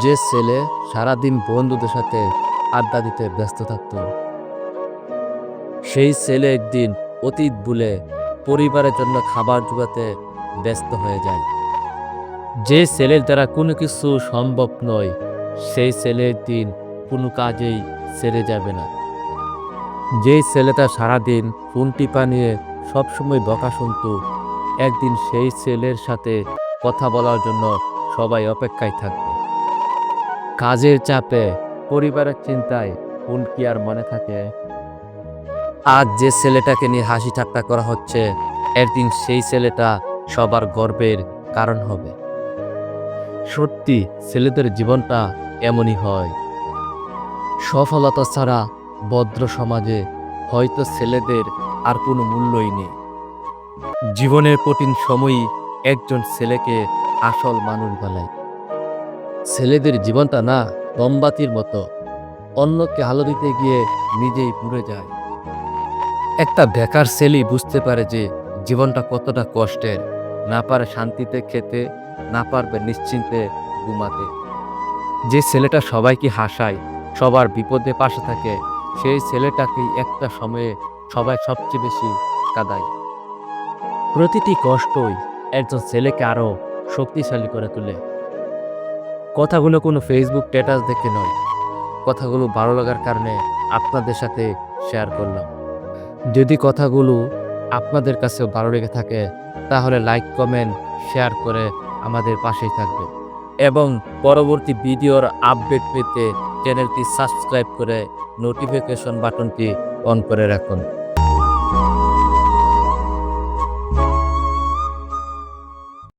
যে ছেলে সারাদিন বন্ধুদের সাথে আড্ডা দিতে ব্যস্ত থাকত, সেই ছেলে একদিন অতীত ভুলে পরিবারের জন্য খাবার জোগাতে ব্যস্ত হয়ে যায়। যে ছেলের দ্বারা কোনো কিছু সম্ভব নয়, সেই ছেলের দিন কোনো কাজেই সেরে যাবে না। যেই ছেলেটা সারাদিন ফোন টিপা নিয়ে সবসময় বকা শুনত, একদিন সেই ছেলের সাথে কথা বলার জন্য সবাই অপেক্ষায় থাকবে। কাজের চাপে, পরিবারের চিন্তায় কোন কি আর মনে থাকে। আজ যে ছেলেটাকে নিয়ে হাসি ঠাট্টা করা হচ্ছে, একদিন সেই ছেলেটা সবার গর্বের কারণ হবে। সত্যি, ছেলেদের জীবনটা এমনই হয়। সফলতা ছাড়া ভদ্র সমাজে হয়তো ছেলেদের আর কোনো মূল্যই নেই। জীবনের কঠিন সময়ই একজন ছেলেকে আসল মানুষ বানায়। ছেলেদের জীবনটা না মোমবাতির মতো। অন্যকে আলো দিতে গিয়ে নিজেই পুড়ে যায়। একটা বেকার ছেলেই বুঝতে পারে যে জীবনটা কতটা কষ্টের, না পারে শান্তিতে খেতে, না পারবে নিশ্চিন্তে ঘুমাতে। যে ছেলেটা সবাইকে হাসায়, সবার বিপদে পাশে থাকে, সেই ছেলেটাকেই একটা সময়ে সবাই সবচেয়ে বেশি কাদায়। প্রতিটি কষ্টই একজন ছেলেকে আরও শক্তিশালী করে তোলে। কথাগুলো কোনো ফেসবুক স্ট্যাটাস দেখে নয়। কথাগুলো ভালো লাগার কারণে আপনাদের সাথে শেয়ার করলাম। যদি কথাগুলো আপনাদের কাছেও ভালো লেগে থাকে, তাহলে লাইক কমেন্ট শেয়ার করে আমাদের পাশেই থাকবে এবং পরবর্তী ভিডিওর আপডেট পেতে চ্যানেলটি সাবস্ক্রাইব করে নোটিফিকেশন বাটনটি অন করে রাখুন।